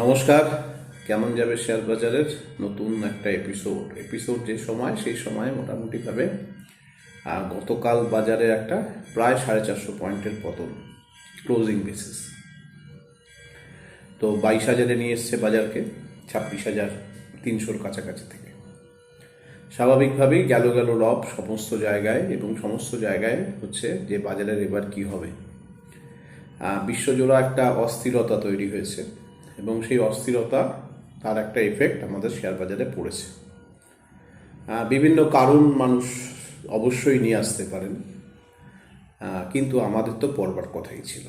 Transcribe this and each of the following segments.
নমস্কার, কেমন যাবে শেয়ার বাজারের নতুন একটা এপিসোড এপিসোড যে সময়, সেই সময় মোটামুটিভাবে গতকাল বাজারে একটা প্রায় সাড়ে চারশো পয়েন্টের পতন ক্লোজিং বেসিস তো বাইশ হাজারে নিয়ে এসছে বাজারকে, ছাব্বিশ হাজার তিনশোর কাছাকাছি থেকে। স্বাভাবিকভাবেই গেল গেল রব সমস্ত জায়গায় এবং সমস্ত জায়গায় হচ্ছে যে বাজারের এবার কি হবে। বিশ্বজোড়া একটা অস্থিরতা তৈরি হয়েছে। এবং সেই অস্থিরতা তার একটা এফেক্ট আমাদের শেয়ার বাজারে পড়েছে। বিভিন্ন কারণ মানুষ অবশ্যই নিয়ে আসতে পারেন। কিন্তু আমাদের তো পড়বার কথাই ছিল।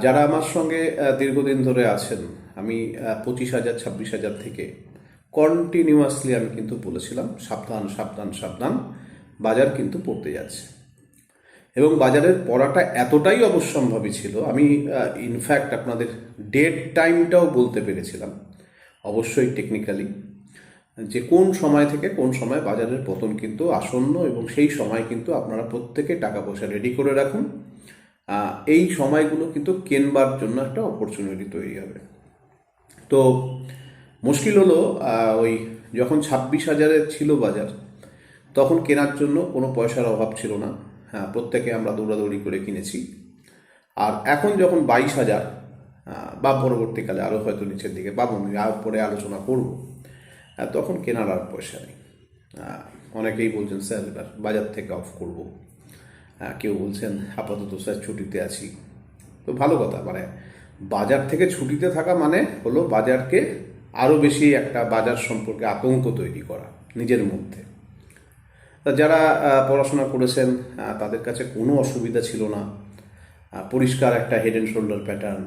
যারা আমার সঙ্গে দীর্ঘদিন ধরে আছেন, আমি পঁচিশ হাজার, ছাব্বিশ হাজার থেকে কন্টিনিউয়াসলি আমি কিন্তু বলেছিলাম, সাবধান সাবধান সাবধান, বাজার কিন্তু পড়তে যাচ্ছে। এবং বাজারের পড়াটা এতটাই অবশ্যম্ভাবী ছিল, আমি ইনফ্যাক্ট আপনাদের ডেট টাইমটাও বলতে পেরেছিলাম, অবশ্যই টেকনিক্যালি যে কোন সময় থেকে কোন সময় বাজারের পতন কিন্তু আসন্ন এবং সেই সময় কিন্তু আপনারা প্রত্যেকে টাকা পয়সা রেডি করে রাখুন এই সময়গুলো কিন্তু কেনবার জন্য একটা অপরচুনিটি তৈরি হবে। তো মুশকিল হলো ওই যখন ছাব্বিশ হাজারের ছিল বাজার, তখন কেনার জন্য কোনো পয়সার অভাব ছিল না। প্রত্যেকে আমরা দৌড়াদৌড়ি করে কিনেছি। আর এখন যখন বাইশ হাজার বা পরবর্তীকালে আরও হয়তো নিচের দিকে পাবো আমি পরে আলোচনা করব। আহ, তখন কেনার আর পয়সা নেই। অনেকেই বলছেন স্যার এবার বাজার থেকে অফ করব। কেউ বলছেন আপাতত স্যার ছুটিতে আছি। তো ভালো কথা মানে বাজার থেকে ছুটিতে থাকা মানে হলো বাজারকে আরও বেশি একটা বাজার সম্পর্কে আতঙ্ক তৈরি করা নিজের মধ্যে। যারা পড়াশোনা করেছেন তাদের কাছে কোনো অসুবিধা ছিল না। পরিষ্কার একটা হেড অ্যান্ড শোল্ডার প্যাটার্ন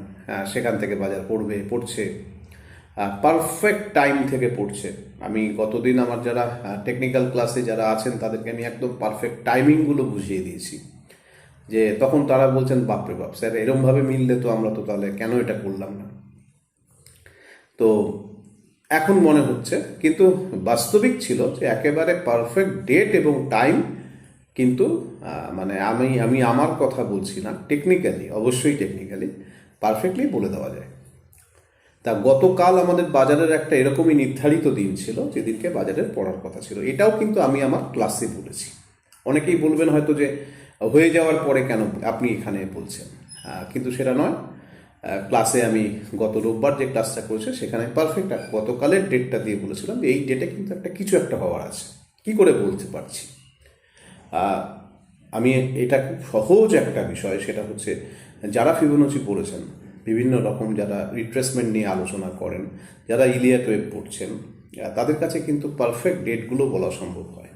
সেখান থেকে বাজার পড়বে পড়ছে। পারফেক্ট টাইম থেকে পড়ছে। আমি গতদিন আমার যারা টেকনিক্যাল ক্লাসে যারা আছেন, তাদেরকে আমি একদম পারফেক্ট টাইমিংগুলো বুঝিয়ে দিয়েছি। যে তখন তারা বলছেন বাপরে বাপ, স্যার, এরমভাবে মিললে তো আমরা তো তাহলে কেন এটা করলাম না? তো এখন মনে হচ্ছে, কিন্তু বাস্তবিক ছিল যে একেবারে পারফেক্ট ডেট এবং টাইম কিন্তু মানে আমি আমি আমার কথা বলছি না টেকনিক্যালি অবশ্যই টেকনিক্যালি পারফেক্টলি বলে দেওয়া যায়। তা গতকাল আমাদের বাজারের একটা এরকমই নির্ধারিত দিন ছিল, যেদিনকে বাজারের পড়ার কথা ছিল। এটাও কিন্তু আমি আমার ক্লাসে বলেছি। অনেকেই বলবেন হয়তো যে, হয়ে যাওয়ার পরে কেন আপনি এখানে বলছেন? কিন্তু সেটা নয়। ক্লাসে আমি গত রোববার যে ক্লাসটা করেছি, সেখানে পারফেক্ট গতকালের ডেটটা দিয়ে বলেছিলাম, এই ডেটে কিন্তু একটা কিছু একটা হওয়ার আছে। কি করে বলতে পারছি? আমি এটা খুব সহজ একটা বিষয়, সেটা হচ্ছে যারা ফিবোনাচি পড়েছেন, বিভিন্ন রকম যারা রিট্রেসমেন্ট নিয়ে আলোচনা করেন, যারা ইলিয়াট ওয়েব পড়ছেন তাদের কাছে কিন্তু পারফেক্ট ডেটগুলো বলা সম্ভব হয়।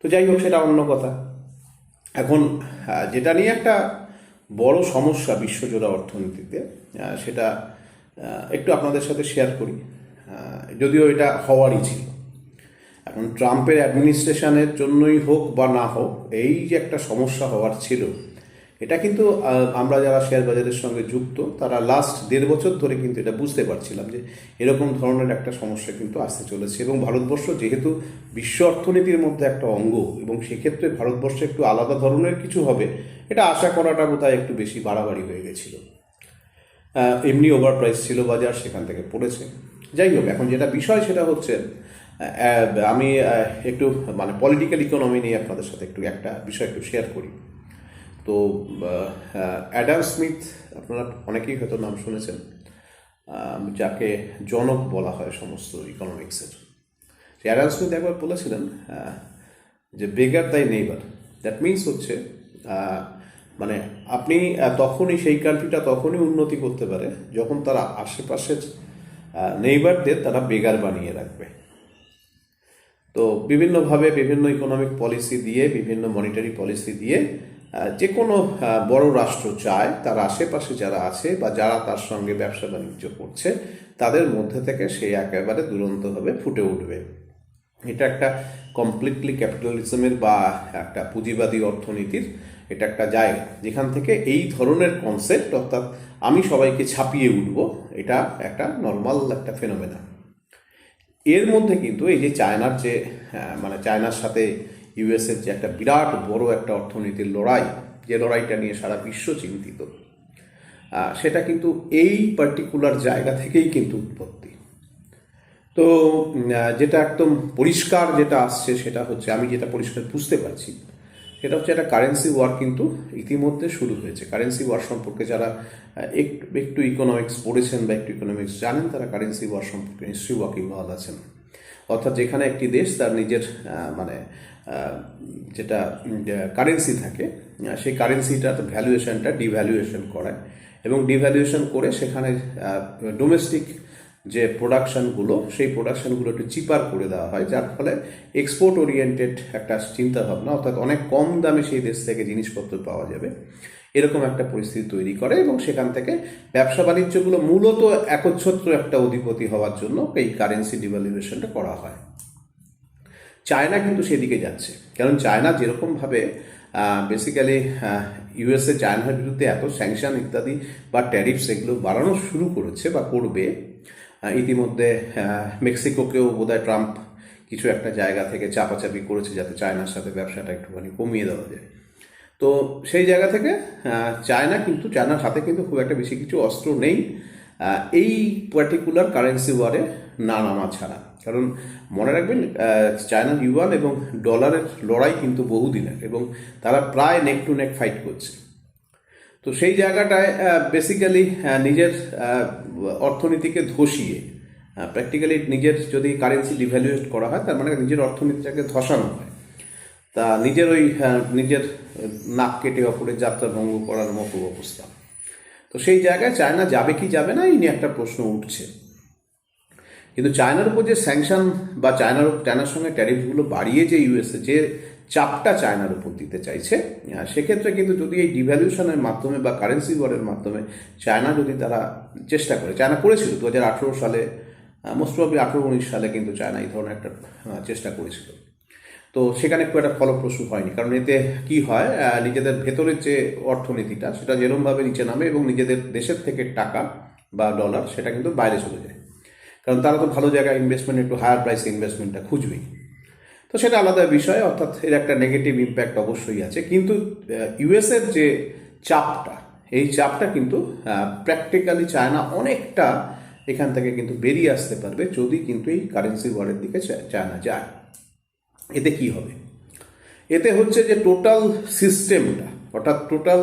তো যাই হোক, সেটা অন্য কথা। এখন যেটা নিয়ে একটা বড় সমস্যা বিশ্বজোড়া অর্থনীতিতে সেটা একটু আপনাদের সাথে শেয়ার করি। যদিও এটা হওয়ারই ছিল। এখন ট্রাম্পের অ্যাডমিনিস্ট্রেশনের জন্যই হোক বা না হোক, এই যে একটা সমস্যা হওয়ার ছিল এটা কিন্তু আমরা যারা শেয়ার বাজারের সঙ্গে যুক্ত, তারা লাস্ট দেড় বছর ধরে কিন্তু এটা বুঝতে পারছিলাম যে এরকম ধরনের একটা সমস্যা কিন্তু আসতে চলেছে। এবং ভারতবর্ষ যেহেতু বিশ্ব অর্থনীতির মধ্যে একটা অঙ্গ, এবং সেক্ষেত্রে ভারতবর্ষে একটু আলাদা ধরনের কিছু হবে, এটা আশা করাটা বোধহয় একটু বেশি বাড়াবাড়ি হয়ে গেছিল। এমনি ওভার প্রাইস ছিল বাজার, সেখান থেকে পড়েছে। যাই হোক, এখন যেটা বিষয় সেটা হচ্ছে আমি একটু মানে পলিটিক্যাল ইকোনমি নিয়ে আপনাদের সাথে একটু একটা বিষয় একটু শেয়ার করি। তো অ্যাডাম স্মিথ, আপনারা অনেকেই হয়তো নাম শুনেছেন যাকে জনক বলা হয় সমস্ত ইকোনমিক্সের অ্যাডাম স্মিথ একবার বলেছিলেন যে বেগার তাই নেইবার দ্যাট মিনস হচ্ছে মানে আপনি তখনই সেই কান্ট্রিটা তখনই উন্নতি করতে পারে যখন তারা আশেপাশের নেইবারদের তারা বেগার বানিয়ে রাখবে। তো বিভিন্নভাবে বিভিন্ন ইকোনমিক পলিসি দিয়ে, বিভিন্ন মনিটারি পলিসি দিয়ে যে কোনো বড় রাষ্ট্র চায়, তার আশেপাশে যারা আছে বা যারা তার সঙ্গে ব্যবসা বাণিজ্য করছে, তাদের মধ্যে থেকে সে একেবারে দুরন্তভাবে ফুটে উঠবে। এটা একটা কমপ্লিটলি ক্যাপিটালিজমের বা একটা পুঁজিবাদী অর্থনীতির এটা একটা জায়গা যেখান থেকে এই ধরনের কনসেপ্ট অর্থাৎ আমি সবাইকে ছাপিয়ে উঠব, এটা একটা নর্মাল একটা ফেনোমেনা এর মধ্যে কিন্তু এই যে চায়নার যে মানে চায়নার সাথে ইউএসের যে একটা বিরাট বড় একটা অর্থনীতির লড়াই, যে লড়াইটা নিয়ে সারা বিশ্ব চিন্তিত সেটা কিন্তু এই পার্টিকুলার জায়গা থেকেই কিন্তু উৎপত্তি। তো যেটা একদম পরিষ্কার যেটা আসছে সেটা হচ্ছে, আমি যেটা পরিষ্কার বুঝতে পারছি, সেটা হচ্ছে একটা কারেন্সি ওয়ার কিন্তু ইতিমধ্যে শুরু হয়েছে। কারেন্সি ওয়ার সম্পর্কে যারা একটু একটু ইকোনমিক্স পড়েছেন বা একটু ইকোনমিক্স জানেন, তারা কারেন্সি ওয়ার সম্পর্কে নিশ্চয়ই ওয়াকিবহাল আছেন। অর্থাৎ যেখানে একটি দেশ তার নিজের মানে যেটা কারেন্সি থাকে, সেই কারেন্সিটার ভ্যালুয়েশনটা ডিভ্যালুয়েশন করায় এবং ডিভ্যালুয়েশন করে সেখানে ডোমেস্টিক যে প্রোডাকশনগুলো সেই প্রোডাকশনগুলো একটু চিপার করে দেওয়া হয়, যার ফলে এক্সপোর্ট ওরিয়েন্টেড একটা চিন্তাভাবনা, অর্থাৎ অনেক কম দামে সেই দেশ থেকে জিনিসপত্র পাওয়া যাবে, এরকম একটা পরিস্থিতি তৈরি করে এবং সেখান থেকে ব্যবসা বাণিজ্যগুলো মূলত একচ্ছত্র একটা অধিপতি হওয়ার জন্য এই কারেন্সি ডিভ্যালুয়েশনটা করা হয়। চায়না কিন্তু সেদিকে যাচ্ছে। কারণ চায়না যেরকমভাবে বেসিক্যালি ইউএসএ চায়নার বিরুদ্ধে এত স্যাংশন ইত্যাদি বা ট্যারিফস এগুলো বাড়ানো শুরু করেছে বা করবে ইতিমধ্যে মেক্সিকোকেও বোধহয় ট্রাম্প কিছু একটা জায়গা থেকে চাপাচাপি করেছে যাতে চায়নার সাথে ব্যবসাটা একটুখানি কমিয়ে দেওয়া যায়। তো সেই জায়গা থেকে চায়না কিন্তু, চায়নার হাতে কিন্তু খুব একটা বেশি কিছু অস্ত্র নেই। এই পার্টিকুলার কারেন্সি ওয়ারে না নামা ছাড়া। কারণ মনে রাখবেন চায়নার ইউয়ান এবং ডলারের লড়াই কিন্তু বহুদিনের এবং তারা প্রায় নেক টু নেক ফাইট করছে। তো সেই জায়গাটায় বেসিক্যালি নিজের অর্থনীতিকে ধসিয়ে প্র্যাকটিক্যালি নিজের যদি কারেন্সি ডিভ্যালুয়েট করা হয়, তার মানে নিজের অর্থনীতিটাকে ধসানো হয়। তা নিজের ওই নিজের নাক কেটে অপরের যাত্রা ভঙ্গ করার মতো অবস্থা। তো সেই জায়গায় চায়না যাবে কি যাবে না, এই নিয়ে একটা প্রশ্ন উঠছে। কিন্তু চায়নার উপর যে স্যাংশন বা চায়নার চায়নার সঙ্গে ট্যারিফগুলো বাড়িয়ে যে ইউএসএ যে চাপটা চায়নার উপর দিতে চাইছে সেক্ষেত্রে কিন্তু যদি এই ডিভ্যালুয়েশনের মাধ্যমে বা কারেন্সি ওয়ারের মাধ্যমে চায়না যদি তারা চেষ্টা করে, চায়না করেছিল দু হাজার আঠেরো সালে মোস্ট প্রবলি আঠেরো উনিশ সালে কিন্তু চায়না এই ধরনের একটা চেষ্টা করেছিল। তো সেখানে খুব একটা ফলপ্রসূ হয়নি। কারণ এতে কি হয় নিজেদের ভেতরের যে অর্থনীতিটা, সেটা যেরমভাবে নিচে নামে এবং নিজেদের দেশের থেকে টাকা বা ডলার সেটা কিন্তু বাইরে চলে যায়। কারণ তারা তো ভালো জায়গায় ইনভেস্টমেন্ট একটু হায়ার প্রাইসে ইনভেস্টমেন্টটা খুঁজবেই। তো সেটা আলাদা বিষয়, অর্থাৎ এর একটা নেগেটিভ ইম্প্যাক্ট অবশ্যই আছে। কিন্তু ইউএসের যে চাপটা, এই চাপটা কিন্তু প্র্যাকটিক্যালি চায়না অনেকটা এখান থেকে কিন্তু বেরিয়ে আসতে পারবে যদি কিন্তু এই কারেন্সি ওয়ারের দিকে চায়না যায়। এতে কি হবে? এতে হচ্ছে যে টোটাল সিস্টেমটা অর্থাৎ টোটাল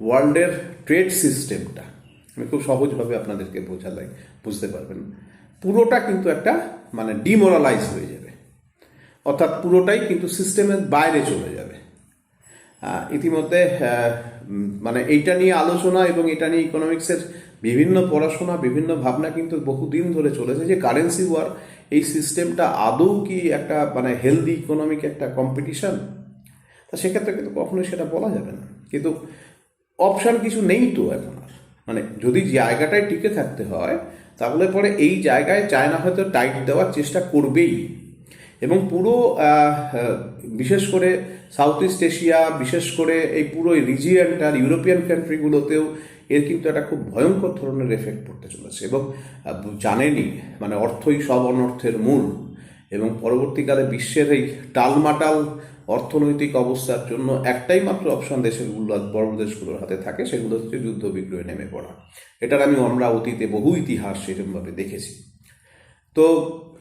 ওয়ার্ল্ডের ট্রেড সিস্টেমটা আমি খুব সহজভাবে আপনাদেরকে বোঝালাই, বুঝতে পারবেন। পুরোটা কিন্তু একটা মানে ডিমোরালাইজ হয়ে যাবে। অর্থাৎ পুরোটাই কিন্তু সিস্টেমের বাইরে চলে যাবে। ইতিমধ্যে মানে এইটা নিয়ে আলোচনা এবং এটা নিয়ে ইকোনমিক্সের বিভিন্ন পড়াশোনা, বিভিন্ন ভাবনা কিন্তু বহুদিন ধরে চলেছে যে কারেন্সি ওয়ার এই সিস্টেমটা আদৌ কি একটা মানে হেলদি ইকোনমিক একটা কম্পিটিশন তা সেক্ষেত্রে কিন্তু কখনোই সেটা বলা যাবে না। কিন্তু অপশান কিছু নেই তো এখন আর। মানে যদি জায়গাটায় টিকে থাকতে হয়, তাহলে পরে এই জায়গায় চায়না হয়তো টাইট দেওয়ার চেষ্টা করবেই। এবং পুরো বিশেষ করে সাউথ ইস্ট এশিয়া বিশেষ করে এই পুরো রিজিয়নটা ইউরোপিয়ান কান্ট্রিগুলোতেও এর কিন্তু একটা খুব ভয়ঙ্কর ধরনের এফেক্ট পড়তে চলেছে এবং আহ, জানেনই মানে অর্থই সব অনর্থের মূল এবং পরবর্তীকালে বিশ্বের এই টালমাটাল অর্থনৈতিক অবস্থার জন্য একটাই মাত্র অপশন দেশগুলো বড় দেশগুলোর হাতে থাকে সেগুলো হচ্ছে যুদ্ধ বিগ্রহে নেমে পড়া। এটার আমি আমরা অতীতে বহু ইতিহাস সেরকমভাবে দেখেছি। তো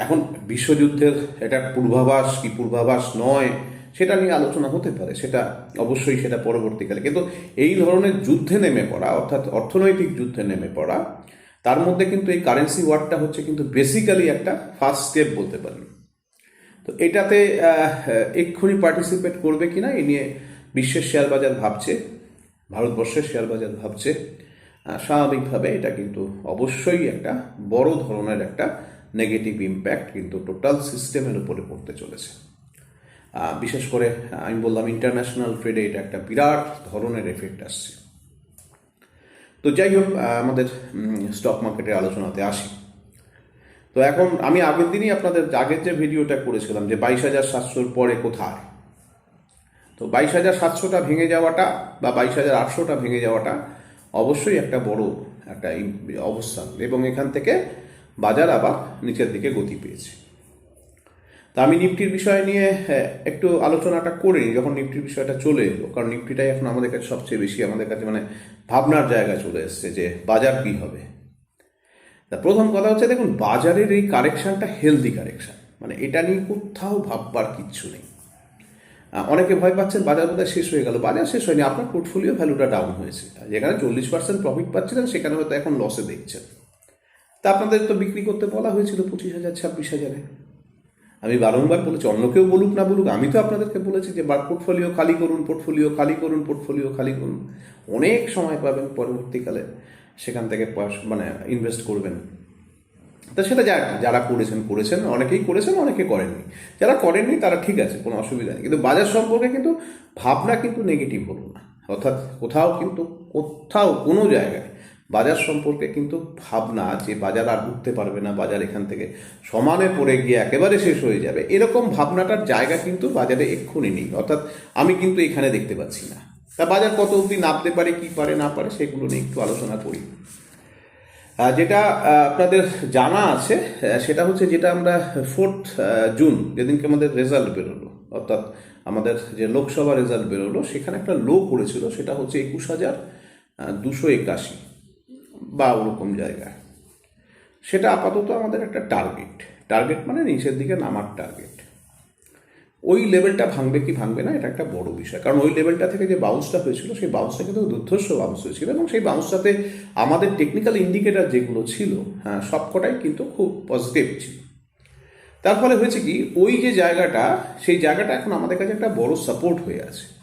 এখন বিশ্বযুদ্ধের এটা পূর্বাভাস কি পূর্বাভাস নয়, সেটা নিয়ে আলোচনা হতে পারে, সেটা অবশ্যই সেটা পরবর্তীকালে। কিন্তু এই ধরনের যুদ্ধে নেমে পড়া, অর্থাৎ অর্থনৈতিক যুদ্ধে নেমে পড়া, তার মধ্যে কিন্তু এই কারেন্সি ওয়ার্ডটা হচ্ছে কিন্তু বেসিক্যালি একটা ফার্স্ট স্টেপ বলতে পারেন। তো এটাতে এক্ষুনি পার্টিসিপেট করবে কিনা এই নিয়ে বিশ্বের শেয়ার বাজার ভাবছে, ভারতবর্ষের শেয়ার বাজার ভাবছে। স্বাভাবিকভাবে এটা কিন্তু অবশ্যই একটা বড় ধরনের একটা নেগেটিভ ইম্প্যাক্ট কিন্তু টোটাল সিস্টেমের উপরে পড়তে চলেছে। বিশেষ করে আমি বললাম ইন্টারন্যাশনাল ট্রেডে এটা একটা বিরাট ধরনের এফেক্ট আসছে। তো যাই হোক আমাদের স্টক মার্কেটের আলোচনাতে আসি। তো এখন আমি আগের দিনই আপনাদের, আগের যে ভিডিওটা করেছিলাম যে বাইশ হাজার সাতশোর পরে কোথায়? তো বাইশ হাজার সাতশোটা ভেঙে যাওয়াটা বা বাইশ হাজার আটশোটা ভেঙে যাওয়াটা অবশ্যই একটা বড় একটা অবস্থান। এবং এখান থেকে বাজার আবার নিচের দিকে গতি পেয়েছে। তা আমি নিফটির বিষয় নিয়ে একটু আলোচনাটা করে নিই যখন নিফটির বিষয়টা চলে এলো। কারণ নিফটিটাই এখন আমাদের কাছে সবচেয়ে বেশি আমাদের কাছে মানে ভাবনার জায়গায় চলে এসছে যে বাজার কি হবে। তা প্রথম কথা হচ্ছে দেখুন, বাজারের এই কারেকশনটা হেলদি কারেকশন। মানে এটা নিয়ে কোথাও ভাববার কিচ্ছু নেই। অনেকে ভয় পাচ্ছেন বাজার বোধহয় শেষ হয়ে গেল। বাজার শেষ হয়নি, আপনার পোর্টফোলিও ভ্যালুটা ডাউন হয়েছে। যেখানে চল্লিশ পার্সেন্ট প্রফিট পাচ্ছিলেন, সেখানে হয়তো এখন লসে দেখছেন। তা আপনাদের তো বিক্রি করতে বলা হয়েছিল পঁচিশ হাজার, ছাব্বিশ হাজারে। আমি বারংবার বলেছি, অন্য কেউ বলুক না বলুক, আমি তো আপনাদেরকে বলেছি যে পোর্টফোলিও খালি করুন পোর্টফোলিও খালি করুন পোর্টফোলিও খালি করুন। অনেক সময় পাবেন পরবর্তীকালে সেখান থেকে মানে ইনভেস্ট করবেন। তা সেটা যা যারা করেছেন করেছেন, অনেকেই করেছেন, অনেকে করেননি। যারা করেননি, তারা ঠিক আছে, কোনো অসুবিধা নেই। কিন্তু বাজার সম্পর্কে কিন্তু ভাবনা কিন্তু নেগেটিভ হলো না। অর্থাৎ কোথাও কিন্তু, কোথাও কোনো জায়গায় বাজার সম্পর্কে কিন্তু ভাবনা যে বাজার আর উঠতে পারবে না, বাজার এখান থেকে সমানে পড়ে গিয়ে একেবারে শেষ হয়ে যাবে। এরকম ভাবনাটার জায়গা কিন্তু বাজারে এক্ষুনি নেই। অর্থাৎ আমি কিন্তু এখানে দেখতে পাচ্ছি না। তা বাজার কত অবধি নামতে পারে, কি পারে, না পারে, সেগুলো নিয়ে একটু আলোচনা করি। যেটা আপনাদের জানা আছে সেটা হচ্ছে যেটা আমরা ফোর্থ জুন, যেদিনকে আমাদের রেজাল্ট বেরোলো, অর্থাৎ আমাদের যে লোকসভা রেজাল্ট বেরোলো, সেখানে একটা লো করেছিল, সেটা হচ্ছে একুশ হাজার দুশো একাশি। বা ওরকম জায়গায়। সেটা আপাতত আমাদের একটা টার্গেট টার্গেট মানে নিচের দিকে নামার টার্গেট ওই লেভেলটা ভাঙবে কি ভাঙবে না, এটা একটা বড় বিষয়। কারণ ওই লেভেলটা থেকে যে বাউন্সটা হয়েছিল, সেই বাউন্সটা কিন্তু দুর্ধর্ষ বাউন্স হয়েছিল এবং সেই বাউন্সটাতে আমাদের টেকনিক্যাল ইন্ডিকেটর যেগুলো ছিল হ্যাঁ সবকটাই কিন্তু খুব পজিটিভ ছিল। তার ফলে হয়েছে কি, ওই যে জায়গাটা, সেই জায়গাটা এখন আমাদের কাছে একটা বড় সাপোর্ট হয়ে আছে।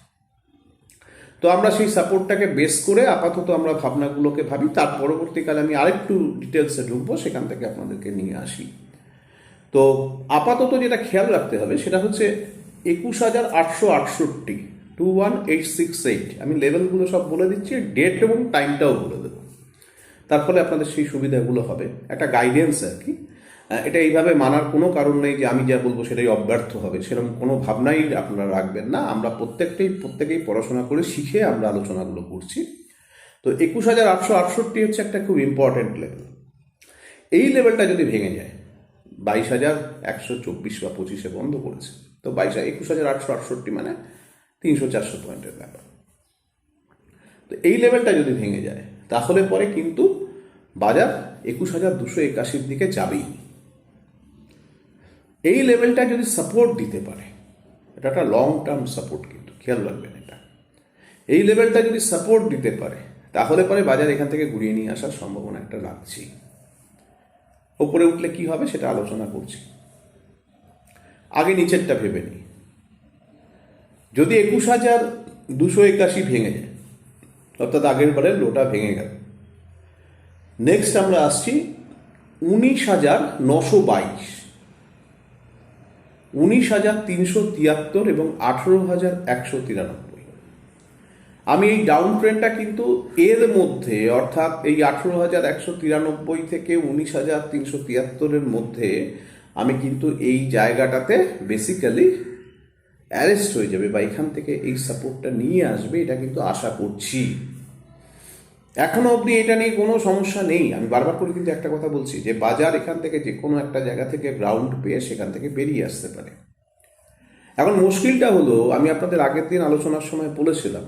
তো আমরা সেই সাপোর্টটাকে বেস করে আপাতত আমরা ভাবনাগুলোকে ভাবি। তার পরবর্তীকালে আমি আরেকটু ডিটেলসে ঢুকবো, সেখান থেকে আপনাদেরকে নিয়ে আসি। তো আপাতত যেটা খেয়াল রাখতে হবে, সেটা হচ্ছে একুশ হাজার আটশো আটষট্টি two one eight six eight আমি লেভেলগুলো সব বলে দিচ্ছি ডেট এবং টাইমটাও বলে দেবো। তার ফলে আপনাদের সেই সুবিধাগুলো হবে। একটা গাইডেন্স আর কি। এটা এইভাবে মানার কোনো কারণ নেই যে আমি যা বলব সেটাই অব্যর্থ হবে। সেরকম কোনো ভাবনাই আপনারা রাখবেন না। আমরা প্রত্যেকটাই প্রত্যেকেই পড়াশোনা করে শিখে আমরা আলোচনাগুলো করছি। তো একুশ হাজার আটশো আটষট্টি হচ্ছে একটা খুব ইম্পর্টেন্ট লেভেল এই লেভেলটা যদি ভেঙে যায়, বাইশ হাজার একশো চব্বিশ বা পঁচিশে বন্ধ করেছে। তো বাইশ, একুশ হাজার আটশো আটষট্টি মানে তিনশো চারশো পয়েন্টের ব্যাপার। তো এই লেভেলটা যদি ভেঙে যায়, তাহলে পরে কিন্তু বাজার একুশ হাজার দুশো একাশির দিকে যাবেই। এই লেভেলটা যদি সাপোর্ট দিতে পারে, এটা একটা লং টার্ম সাপোর্ট কিন্তু, খেয়াল রাখবেন এটা। এই লেভেলটা যদি সাপোর্ট দিতে পারে, তাহলে পরে বাজার এখান থেকে ঘুরিয়ে নিয়ে আসার সম্ভাবনা একটা রাখছি। ওপরে উঠলে কি হবে সেটা আলোচনা করছি। আগে নিচেরটা ভেবে নিই। যদি একুশ হাজার দুশো একাশি ভেঙে যায়, অর্থাৎ আগের বারের লোটা ভেঙে গেল। নেক্সট আমরা আসছি উনিশ হাজার নশো বাইশ। উনিশ হাজার তিনশো তিয়াত্তর এবং আঠেরো হাজার একশো তিরানব্বই। আমি এই ডাউন ট্রেনটা কিন্তু এর মধ্যে, অর্থাৎ এই আঠেরো হাজার একশো তিরানব্বই থেকে উনিশ হাজার তিনশো তিয়াত্তরের মধ্যে আমি কিন্তু এই জায়গাটাতে বেসিক্যালি অ্যারেস্ট হয়ে যাবে বা এখান থেকে এই সাপোর্টটা নিয়ে আসবে, এটা কিন্তু আশা করছি। এখনও অবধি এটা নিয়ে কোনো সমস্যা নেই। আমি বারবার করে কিন্তু একটা কথা বলছি যে, বাজার এখান থেকে যে কোনো একটা জায়গা থেকে গ্রাউন্ড পেয়ে সেখান থেকে বেরিয়ে আসতে পারে। এখন মুশকিলটা হলো, আমি আপনাদের আগের দিন আলোচনার সময় বলেছিলাম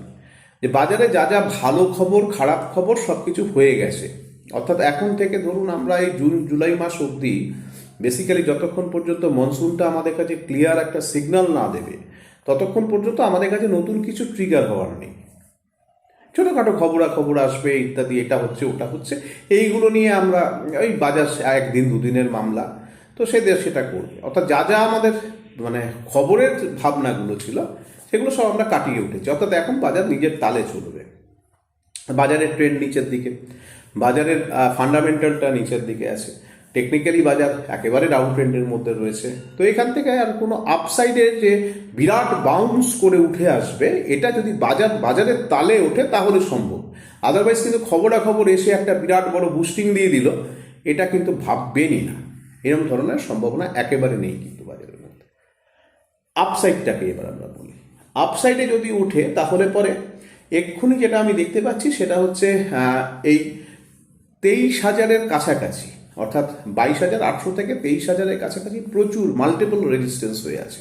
যে, বাজারে যা যা ভালো খবর, খারাপ খবর সব কিছু হয়ে গেছে। অর্থাৎ এখন থেকে ধরুন আমরা এই জুন, জুলাই মাস অবধি বেসিক্যালি যতক্ষণ পর্যন্ত মনসুনটা আমাদের কাছে ক্লিয়ার একটা সিগন্যাল না দেবে, ততক্ষণ পর্যন্ত আমাদের কাছে নতুন কিছু ট্রিগার হওয়ার নেই। ছোটোখাটো খবরা খবর আসবে ইত্যাদি, এটা হচ্ছে, ওটা হচ্ছে। এইগুলো নিয়ে আমরা ওই বাজার একদিন দুদিনের মামলা। তো সেদের সেটা করবে। অর্থাৎ যা যা আমাদের মানে খবরের ভাবনাগুলো ছিল, সেগুলো সব আমরা কাটিয়ে উঠেছি। অর্থাৎ এখন বাজার নিজের তালে চলবে। বাজারের ট্রেন্ড নিচের দিকে। বাজারের ফান্ডামেন্টালটা নিচের দিকে আছে। টেকনিক্যালি বাজার একেবারে ডাউন ট্রেন্ডের মধ্যে রয়েছে। তো এখান থেকে আর কোনো আপসাইডের যে বিরাট বাউন্স করে উঠে আসবে, এটা যদি বাজার, বাজারের তালে ওঠে তাহলে সম্ভব। আদারওয়াইজ কিন্তু খবরাখবর এসে একটা বিরাট বড় বুস্টিং দিয়ে দিল, এটা কিন্তু ভাববেনই না। এরকম ধরনের সম্ভাবনা একেবারে নেই কিন্তু বাজারের মধ্যে। আপসাইডটাকে এবার আমরা বলি। আপসাইডে যদি উঠে তাহলে পরে এক্ষুনি যেটা আমি দেখতে পাচ্ছি সেটা হচ্ছে এই তেইশ হাজারের কাছাকাছি অর্থাৎ বাইশ হাজার আটশো থেকে তেইশ হাজারের কাছাকাছি প্রচুর মাল্টিপল রেজিস্ট্যান্স হয়ে আছে।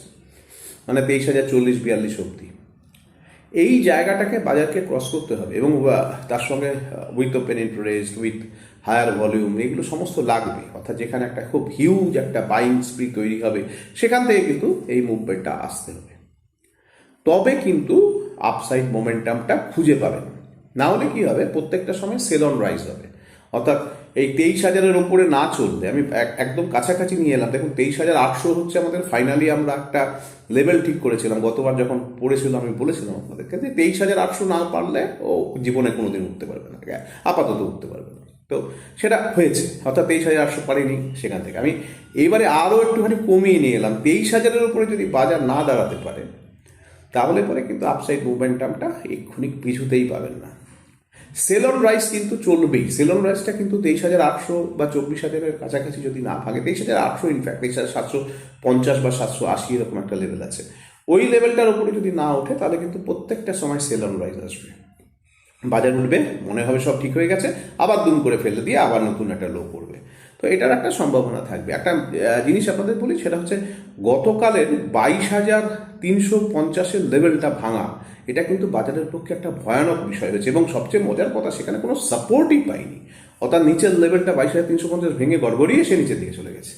মানে তেইশ হাজার চল্লিশ, বিয়াল্লিশ অবধি। এই জায়গাটাকে বাজারকে ক্রস করতে হবে এবং তার সঙ্গে with open interest with higher volume এগুলো সমস্ত লাগবে। অর্থাৎ যেখানে একটা খুব হিউজ একটা বাইং স্প্রি তৈরি হবে, সেখান থেকে কিন্তু এই মুভমেন্টটা আসতে হবে। তবে কিন্তু আপসাইড মোমেন্টামটা খুঁজে পাবেন। না হলে কি হবে? প্রত্যেকটা সময় সেল অন রাইজ হবে। অর্থাৎ এই তেইশ হাজারের ওপরে না চললে আমি এক- একদম কাছাকাছি নিয়ে এলাম। দেখুন, তেইশ হাজার আটশো হচ্ছে আমাদের ফাইনালি আমরা একটা লেভেল ঠিক করেছিলাম। গতবার যখন পড়েছিলাম আমি বলেছিলাম আপনাদেরকে যে তেইশ হাজার আটশো না পারলে ও জীবনে কোনো দিন উঠতে পারবে না। আপাতত উঠতে পারবে না। তো সেটা হয়েছে, অর্থাৎ তেইশ হাজার আটশো পারিনি সেখান থেকে। আমি এইবারে আরও একটুখানি কমিয়ে নিয়ে এলাম। তেইশ হাজারের উপরে যদি বাজার না দাঁড়াতে পারে, তাহলে পরে কিন্তু আপসাইড মুভমেন্টামটা এক্ষুনি পিছুতেই পাবেন না। সেলন রাইস কিন্তু চলবেই। সেলন রাইসটা কিন্তু তেইশ হাজার আটশো বা চব্বিশ হাজারের কাছাকাছি যদি না থাকে তেইশ হাজার আটশো ইনফ্যাক্ট তেইশ হাজার সাতশো পঞ্চাশ বা সাতশো আশি এরকম একটা লেভেল আছে। ওই লেভেলটার উপরে যদি না ওঠে, তাহলে কিন্তু প্রত্যেকটা সময় সেলন রাইস আসবে। বাজার উঠবে, মনে হবে সব ঠিক হয়ে গেছে, আবার দুম করে ফেলে দিয়ে আবার নতুন একটা লো করবে তো এটার একটা সম্ভাবনা থাকবে। একটা জিনিস আপনাদের বলি, সেটা হচ্ছে গতকালের বাইশ হাজার তিনশো পঞ্চাশের লেভেলটা ভাঙা, এটা কিন্তু বাজারের পক্ষে একটা ভয়ানক বিষয় হয়েছে এবং সবচেয়ে মজার কথা, সেখানে কোনো সাপোর্টই পাইনি অর্থাৎ নিচের লেভেলটা বাইশ হাজার তিনশো পঞ্চাশ ভেঙে গড়গড়িয়ে সে নিচের দিকে চলে গেছে।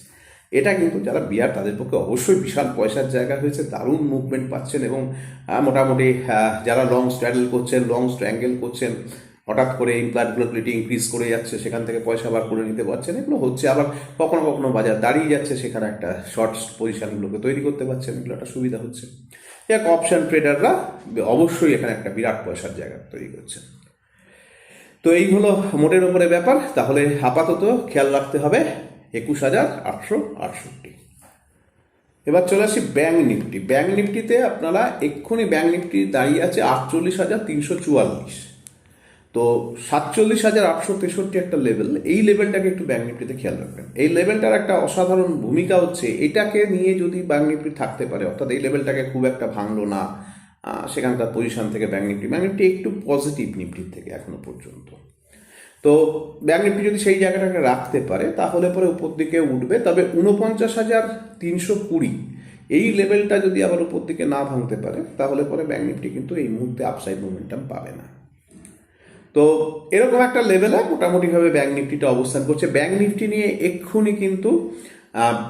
এটা কিন্তু যারা বিয়ার, তাদের পক্ষে অবশ্যই বিশাল পয়সার জায়গা হয়েছে, দারুণ মুভমেন্ট পাচ্ছেন এবং মোটামুটি যারা লং স্ট্র্যাডেল করছেন লং স্ট্র্যাঙ্গেল করছেন হঠাৎ করে ইমপ্লান্ট ভোলাটিলিটি ইনক্রিজ করে যাচ্ছে, সেখান থেকে পয়সা বার করে নিতে পারছেন, এগুলো হচ্ছে। আবার কখনো কখনো বাজার দাঁড়িয়ে যাচ্ছে, সেখানে একটা শর্ট পজিশনগুলোকে তৈরি করতে পারছেন, এগুলো একটা সুবিধা হচ্ছে। এক অপশন ট্রেডাররা অবশ্যই এখানে একটা বিরাট পয়সার জায়গা তৈরি করছেন। তো এই হলো মোটের উপরে ব্যাপার। তাহলে আপাতত খেয়াল রাখতে হবে, একুশ হাজার আটশো আটষট্টি। এবার চলে আসি ব্যাঙ্ক নিফটি। ব্যাঙ্ক নিফটিতে আপনারা এক্ষুনি ব্যাঙ্ক নিফটি দাঁড়িয়ে আছে আটচল্লিশ হাজার তিনশো চুয়াল্লিশ। তো সাতচল্লিশ হাজার আটশো তেষট্টি একটা লেভেল এই লেভেলটাকে একটু ব্যাঙ্ক নিফটিতে খেয়াল রাখবেন। এই লেভেলটার একটা অসাধারণ ভূমিকা হচ্ছে, এটাকে নিয়ে যদি ব্যাঙ্ক নিফটি থাকতে পারে, অর্থাৎ এই লেভেলটাকে খুব একটা ভাঙলো না সেখানকার পজিশন থেকে ব্যাঙ্ক নিফটি ব্যাঙ্ক নিফটি একটু পজিটিভ নিফটির থেকে এখনও পর্যন্ত। তো ব্যাঙ্ক নিফটি যদি সেই জায়গাটাকে রাখতে পারে, তাহলে পরে উপর দিকে উঠবে। তবে উনপঞ্চাশ হাজার তিনশো কুড়ি, এই লেভেলটা যদি আবার উপর দিকে না ভাঙতে পারে, তাহলে পরে ব্যাঙ্ক নিফটি কিন্তু এই মুহূর্তে আপসাইড মোমেন্টাম পাবে না। তো এরকম একটা লেভেলে মোটামুটিভাবে ব্যাঙ্ক নিফটিটা অবস্থান করছে। ব্যাঙ্ক নিফটি নিয়ে এক্ষুনি কিন্তু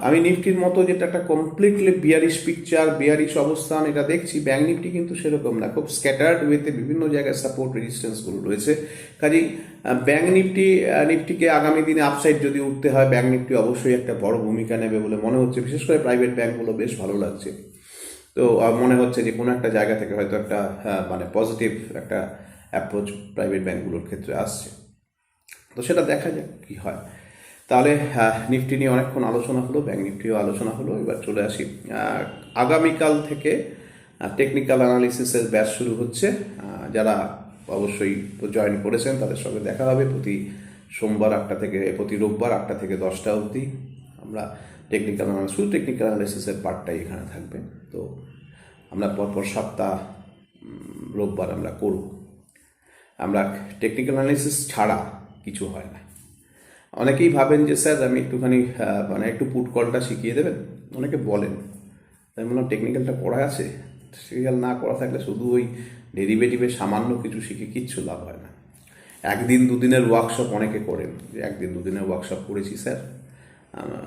আমি নিফটির মতো যেটা একটা কমপ্লিটলি বিয়ারিশ পিকচার বিয়ারিশ অবস্থান এটা দেখছি ব্যাঙ্ক নিফটি কিন্তু সেরকম না। খুব স্ক্যাটার্ড ওয়েতে বিভিন্ন জায়গায় সাপোর্ট রেজিস্ট্যান্সগুলো রয়েছে। কাজেই ব্যাঙ্ক নিফটি নিফটিকে আগামী দিনে আপসাইড যদি উঠতে হয় ব্যাঙ্ক নিফটি অবশ্যই একটা বড় ভূমিকা নেবে বলে মনে হচ্ছে। বিশেষ করে প্রাইভেট ব্যাঙ্কগুলো বেশ ভালো লাগছে। তো মনে হচ্ছে যে কোনো একটা জায়গা থেকে হয়তো একটা মানে পজিটিভ একটা অ্যাপ্রোচ প্রাইভেট ব্যাঙ্কগুলোর ক্ষেত্রে আসছে। তো সেটা দেখা যাক কি হয়। তাহলে নিফটি নিয়ে অনেকক্ষণ আলোচনা হলো ব্যাঙ্ক নিফটিও আলোচনা হলো। এবার চলে আসি আগামীকাল থেকে টেকনিক্যাল অ্যানালিসিসের ব্যাচ শুরু হচ্ছে। যারা অবশ্যই জয়েন করেছেন, তাদের সঙ্গে দেখা হবে প্রতি সোমবার আটটা থেকে, প্রতি রোববার আটটা থেকে দশটা অবধি। আমরা টেকনিক্যাল অ্যানালিস শুধু টেকনিক্যাল অ্যানালিসিসের পার্টটাই এখানে থাকবে। তো আমরা পরপর সপ্তাহ রোববার আমরা করব। আমরা টেকনিক্যাল অ্যানালিসিস ছাড়া কিছু হয় না। অনেকেই ভাবেন যে, স্যার, আমি একটুখানি মানে একটু পুট কলটা শিখিয়ে দেবেন? অনেকে বলেন, তাই বললাম টেকনিক্যালটা পড়া আছে। টেকনিক্যাল না করা থাকলে শুধু ওই ডেরিভেটিভে সামান্য কিছু শিখে কিচ্ছু লাভ হয় না। একদিন দুদিনের ওয়ার্কশপ অনেকে করেন, যে একদিন দুদিনের ওয়ার্কশপ করেছি, স্যার।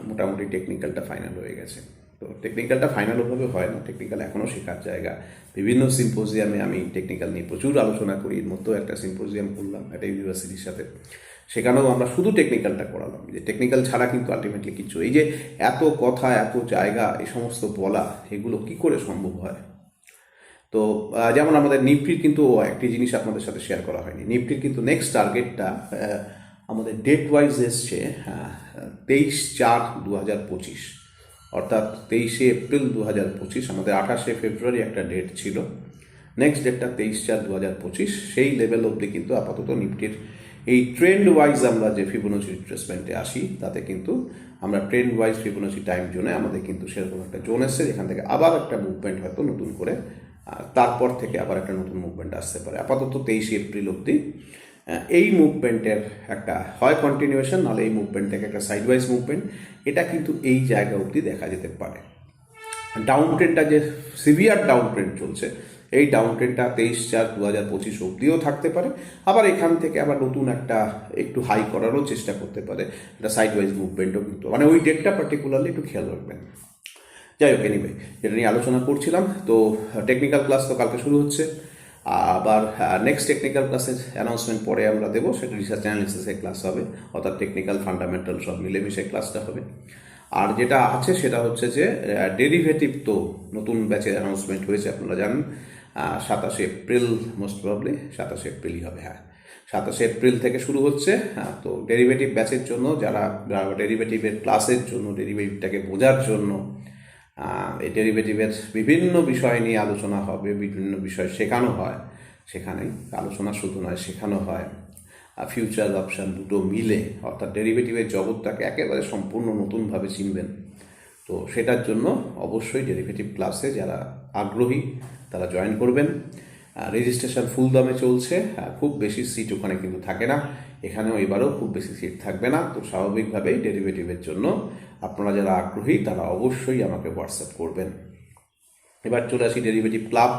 মোটামুটি টেকনিক্যালটা ফাইনাল হয়ে গেছে। তো টেকনিক্যালটা ফাইনাল ওভাবে হয় না টেকনিক্যাল এখনও শেখার জায়গা। বিভিন্ন সিম্পোজিয়ামে আমি টেকনিক্যাল নিয়ে প্রচুর আলোচনা করি, এর মধ্যেও একটা সিম্পোজিয়াম করলাম, একটা ইউনিভার্সিটির সাথে। সেখানেও আমরা শুধু টেকনিক্যালটা করালাম, যে টেকনিক্যাল ছাড়া কিন্তু আলটিমেটলি কিছু এই যে এত কথা, এত জায়গা, এই সমস্ত বলা, এগুলো কি করে সম্ভব হয়? তো যেমন আমাদের নিফটির কিন্তু একটি জিনিস আপনাদের সাথে শেয়ার করা হয়নি। নিফটির কিন্তু নেক্সট টার্গেটটা আমাদের ডেট ওয়াইজ এসছে তেইশ চার দু হাজার পঁচিশ। অর্থাৎ তেইশে এপ্রিল দু হাজার পঁচিশ, আমাদের আঠাশে ফেব্রুয়ারি একটা ডেট ছিল। নেক্সট ডেটটা তেইশ চার দু হাজার পঁচিশ, সেই লেভেল অবধি কিন্তু আপাতত নিফটির এই ট্রেন্ড ওয়াইজ আমরা যে ফিবোনাচি রিট্রেসমেন্টে আসি, তাতে কিন্তু আমরা ট্রেন্ড ওয়াইজ ফিবোনাচি টাইম জোনে আমাদের কিন্তু সেরকম একটা জোন এসছে, যেখান থেকে আবার একটা মুভমেন্ট হয়তো নতুন করে তারপর থেকে আবার একটা নতুন মুভমেন্ট আসতে পারে। আপাতত তেইশে এপ্রিল অবধি এই মুভমেন্টের একটা হয় কন্টিনিউয়েশন নাহলে এই মুভমেন্ট থেকে একটা সাইডওয়াইজ মুভমেন্ট এটা কিন্তু এই জায়গা অবধি দেখা যেতে পারে। ডাউন ট্রেনটা যে সিভিয়ার ডাউন ট্রেন চলছে, এই ডাউন ট্রেনটা তেইশ চার দু হাজার পঁচিশ অব্দিও থাকতে পারে। আবার এখান থেকে আবার নতুন একটা একটু হাই করারও চেষ্টা করতে পারে। একটা সাইড ওয়াইজ মুভমেন্টও কিন্তু মানে ওই ডেটটা পার্টিকুলারলি একটু খেয়াল রাখবেন। যাই হোক এনিওয়ে এটা নিয়ে আলোচনা করছিলাম। তো টেকনিক্যাল ক্লাস তো কালকে শুরু হচ্ছে। আবার নেক্সট টেকনিক্যাল ক্লাসের অ্যানাউন্সমেন্ট পরে আমরা দেবো। সেটা রিসার্চ অ্যানালিসিসের ক্লাস হবে অর্থাৎ টেকনিক্যাল ফান্ডামেন্টাল সব মিলেমিশে ক্লাসটা হবে। আর যেটা আছে সেটা হচ্ছে যে ডেরিভেটিভ তো নতুন ব্যাচের অ্যানাউন্সমেন্ট হয়েছে আপনারা জানেন। সাতাশে এপ্রিল মোস্ট প্রবলি সাতাশে এপ্রিলই হবে হ্যাঁ। সাতাশে এপ্রিল থেকে শুরু হচ্ছে হ্যাঁ, তো ডেরিভেটিভ ব্যাচের জন্য যারা ডেরিভেটিভের ক্লাসের জন্য ডেরিভেটিভটাকে বোঝার জন্য এই ডেরিভেটিভের বিভিন্ন বিষয় নিয়ে আলোচনা হবে, বিভিন্ন বিষয় শেখানো হয়। সেখানে আলোচনা শুধু নয়, শেখানো হয়। ফিউচার অপশান দুটো মিলে, অর্থাৎ ডেরিভেটিভের জগৎটাকে একেবারে সম্পূর্ণ নতুনভাবে চিনবেন। তো সেটার জন্য অবশ্যই ডেরিভেটিভ ক্লাসে যারা আগ্রহী, তারা জয়েন করবেন। রেজিস্ট্রেশন ফুল দামে চলছে খুব বেশি সিট ওখানে কিন্তু থাকে না। এখানেও এবারেও খুব বেশি সিট থাকবে না। তো স্বাভাবিকভাবেই ডেরিভেটিভের জন্য আপনারা যারা আগ্রহী, তারা অবশ্যই আমাকে হোয়াটসঅ্যাপ করবেন। এবার চলে আসি ডেরিভেটিভ ক্লাব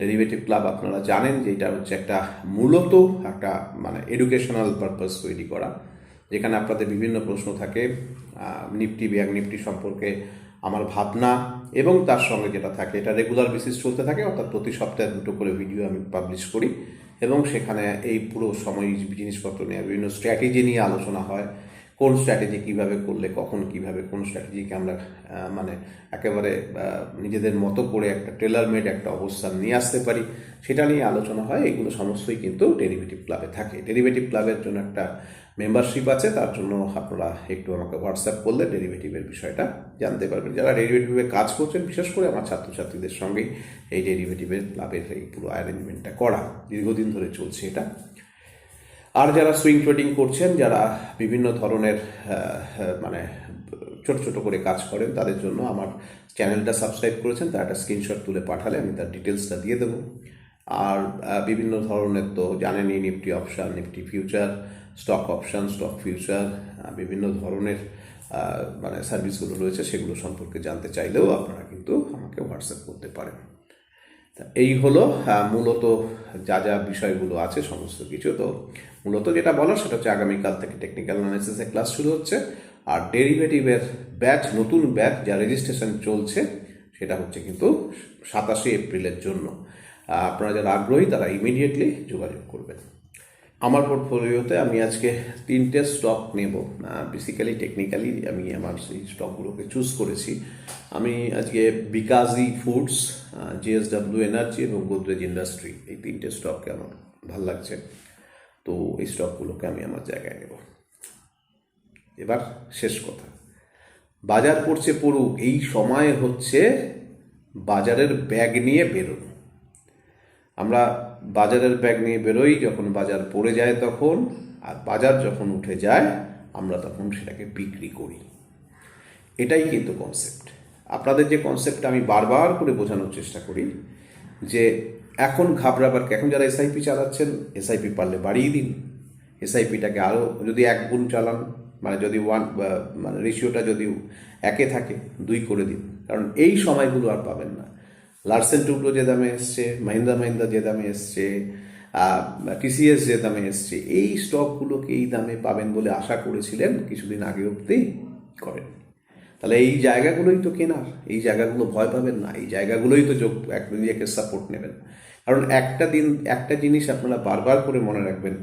ডেরিভেটিভ ক্লাব আপনারা জানেন যে এটা হচ্ছে একটা মূলত একটা মানে এডুকেশনাল পারপাস তৈরি করা। যেখানে আপনাদের বিভিন্ন প্রশ্ন থাকে নিফটি, ব্যাংক নিফটি সম্পর্কে আমার ভাবনা এবং তার সঙ্গে যেটা থাকে, এটা রেগুলার বেসিস চলতে থাকে, অর্থাৎ প্রতি সপ্তাহে দুটো করে ভিডিও আমি পাবলিশ করি এবং সেখানে এই পুরো সময় জিনিসপত্র নিয়ে বিভিন্ন স্ট্র্যাটেজি নিয়ে আলোচনা হয়। কোন স্ট্র্যাটেজি কীভাবে করলে, কখন কীভাবে, কোন স্ট্র্যাটেজিকে আমরা মানে একেবারে নিজেদের মতো করে একটা টেলার মেড একটা অবস্থান নিয়ে আসতে পারি, সেটা নিয়ে আলোচনা হয়। এগুলো সমস্তই কিন্তু ডেরিভেটিভ ক্লাবে থাকে। ডেরিভেটিভ ক্লাবের জন্য একটা মেম্বারশিপ আছে, তার জন্য আপনারা একটু আমাকে হোয়াটসঅ্যাপ করলে ডেরিভেটিভের বিষয়টা জানতে পারবেন। যারা ডেরিভেটিভে কাজ করছেন, বিশেষ করে আমার ছাত্রছাত্রীদের সঙ্গেই এই ডেরিভেটিভের ক্লাবের এই পুরো অ্যারেঞ্জমেন্টটা করা, দীর্ঘদিন ধরে চলছে এটা। আর যারা সুইং ট্রেডিং করছেন, যারা বিভিন্ন ধরনের মানে ছোট ছোট করে কাজ করেন, তাদের জন্য আমার চ্যানেলটা সাবস্ক্রাইব করেছেন তার একটা স্ক্রিনশট তুলে পাঠালে আমি তার ডিটেলসটা দিয়ে দেবো। আর বিভিন্ন ধরনের তো জানেনই Nifty option Nifty future stock option stock future বিভিন্ন ধরনের মানে সার্ভিসগুলো রয়েছে, সেগুলো সম্পর্কে জানতে চাইলেও আপনারা কিন্তু আমাকে হোয়াটসঅ্যাপ করতে পারেন। এই হলো আহ, মূলত যা যা বিষয়গুলো আছে সমস্ত কিছু। তো মূলত যেটা বলো সেটা হচ্ছে আগামীকাল থেকে টেকনিক্যাল অ্যানালিসিসের ক্লাস শুরু হচ্ছে। আর ডেরিভেটিভের ব্যাচ নতুন ব্যাচ যা রেজিস্ট্রেশন চলছে সেটা হচ্ছে কিন্তু সাতাশে এপ্রিলের জন্য। আপনারা যারা আগ্রহী তারা ইমিডিয়েটলি যোগাযোগ করবেন। আমার পোর্টফোলিওতে আমি আজকে তিনটে স্টক নেব। বেসিক্যালি টেকনিক্যালি আমি আমার সেই স্টকগুলোকে চুজ করেছি। আমি আজকে বিকাজি ফুডস জিএসডাব্লিউ এনার্জি এবং গোদরেজ ইন্ডাস্ট্রি এই তিনটে স্টককে আমার ভালো লাগছে। তো এই স্টকগুলোকে আমি আমার জায়গায় নেব। এবার শেষ কথা। বাজার পড়ছে পড়ুক, এই সময় হচ্ছে বাজারের ব্যাগ নিয়ে বেরোনো। আমরা বাজারের ব্যাগ নিয়ে বেরোই, যখন বাজার পড়ে যায় তখন, আর বাজার যখন উঠে যায়, আমরা তখন সেটাকে বিক্রি করি। এটাই কিন্তু কনসেপ্ট আপনাদের যে কনসেপ্টটা আমি বারবার করে বোঝানোর চেষ্টা করি, যে এখন ঘাবড়াবার এখন যারা এসআইপি চালাচ্ছেন এসআইপি পারলে বাড়িয়ে দিন। এসআইপিটাকে আরও যদি এক গুণ চালান মানে যদি ওয়ান মানে রেশিওটা যদি একে থাকে, দুই করে দিন। কারণ এই সময়গুলো আর পাবেন না। লার্সেন টুকরো যে দামে এসছে মাহিন্দা মাহিন্দা যে দামে এসছে টিসিএস যে দামে এসছে, এই স্টকগুলোকে এই দামে পাবেন বলে আশা করেছিলেন কিছুদিন আগে অবধি করেন। তাহলে এই জায়গাগুলোই তো কেনার, এই জায়গাগুলো ভয় পাবেন না, এই জায়গাগুলোই তো যোগ নিজেকে সাপোর্ট নেবেন। কারণ একটা দিন, একটা জিনিস আপনারা বারবার করে মনে রাখবেন,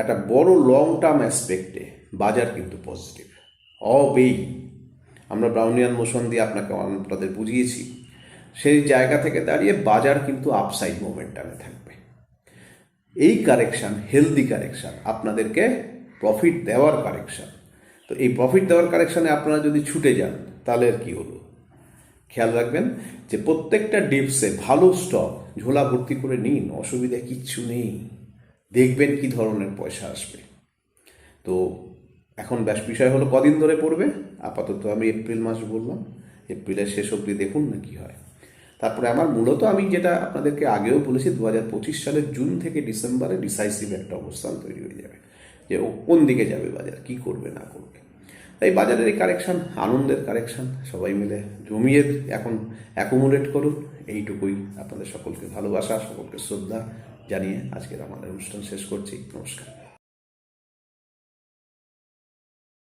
একটা বড় লং টার্ম অ্যাসপেক্টে বাজার কিন্তু পজিটিভ অবেই আমরা ব্রাউনিয়ান মোশন দিয়ে আপনাকে আপনাদের বুঝিয়েছি। সেই জায়গা থেকে দাঁড়িয়ে বাজার কিন্তু আপসাইড মোমেন্টামে থাকবে। এই কারেকশান হেলদি কারেকশান আপনাদেরকে প্রফিট দেওয়ার কারেকশান তো এই প্রফিট দেওয়ার কারেকশানে আপনারা যদি ছুটে যান, তাহলে আর কি হলো? খেয়াল রাখবেন যে প্রত্যেকটা ডিপসে ভালো স্টক ঝোলা ভর্তি করে নিন, অসুবিধা কিচ্ছু নেই। দেখবেন কি ধরনের পয়সা আসবে। তো এখন ব্যাস, বিষয় হলো কদিন ধরে পড়বে? আপাতত আমি এপ্রিল মাস বললাম। এপ্রিলের শেষ অবধি দেখুন না কি হয়। তারপরে আমার মূলত আমি যেটা আপনাদেরকে আগেও বলেছি দু হাজার পঁচিশ সালের জুন থেকে ডিসেম্বরে ডিসাইসিভ একটা অবস্থান তৈরি হয়ে যাবে। যে ও কোন দিকে যাবে বাজার, কি করবে, না করবে। তাই বাজারের এই কারেকশন, আনন্দের কারেকশন, সবাই মিলে জমিয়ে এখন অ্যাকুমুলেট করুন। এইটুকুই আপনাদের সকলকে ভালোবাসা, সকলকে শ্রদ্ধা জানিয়ে আজকের আমাদের অনুষ্ঠান শেষ করছি। নমস্কার।